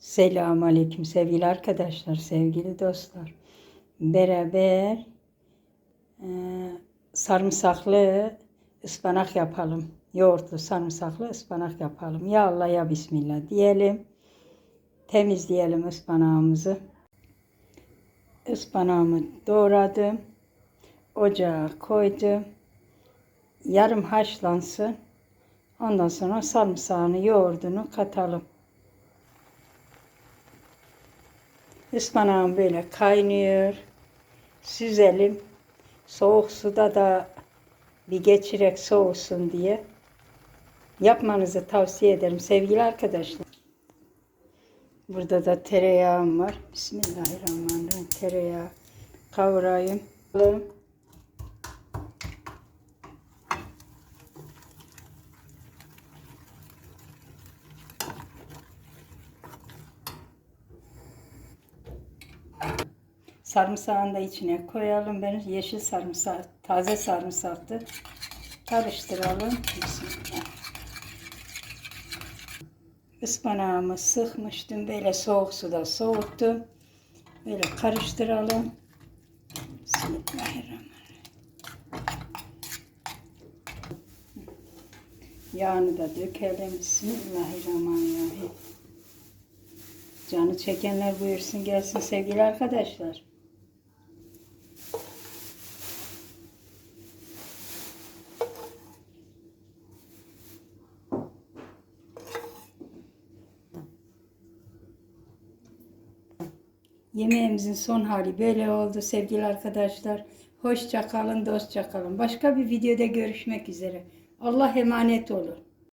Selamun Aleyküm sevgili arkadaşlar, sevgili dostlar. Beraber e, sarımsaklı ıspanak yapalım. Yoğurtlu sarımsaklı ıspanak yapalım. Ya Allah ya Bismillah diyelim. Temizleyelim ıspanağımızı. Ispanağımı doğradım. Ocağa koydum. Yarım haşlansın. Ondan sonra sarımsağını, yoğurdunu katalım. Ispanağım böyle kaynıyor. Süzelim. Soğuk suda da bir geçirek soğusun diye yapmanızı tavsiye ederim sevgili arkadaşlar. Burada da tereyağım var. Bismillahirrahmanirrahim. Tereyağı kavurayım. Sarımsağını da içine koyalım. Ben yeşil sarımsak, taze sarımsaktı. Karıştıralım. Bismillah. Ispanağımı sıkmıştım. Böyle soğuk suda soğuttum. Böyle karıştıralım. Bismillahirrahmanirrahim. Yağını da dökelim. Bismillahirrahmanirrahim. Canı çekenler buyursun gelsin sevgili arkadaşlar. Yemeğimizin son hali böyle oldu sevgili arkadaşlar. Hoşça kalın, dostça kalın. Başka bir videoda görüşmek üzere. Allah emanet olun.